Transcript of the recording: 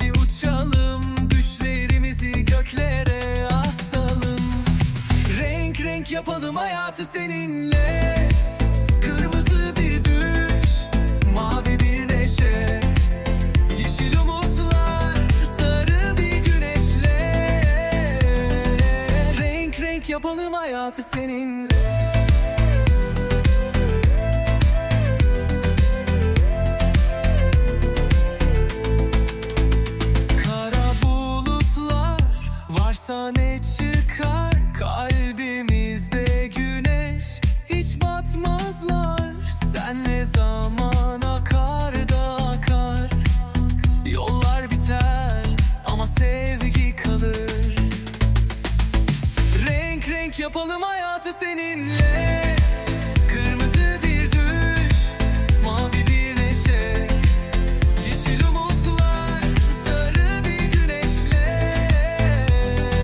Hadi göklere asalım Renk renk yapalım hayatı seninle. Kırmızı bir düş, mavi bir neşe. Yeşil umutlar, sarı bir güneşle. Renk renk yapalım hayatı seninle. Varsa ne çıkar kalbimizde güneş. Hiç batmazlar senle zaman akar da akar. Yollar biter ama sevgi kalır. Renk renk yapalım hayatı seninle.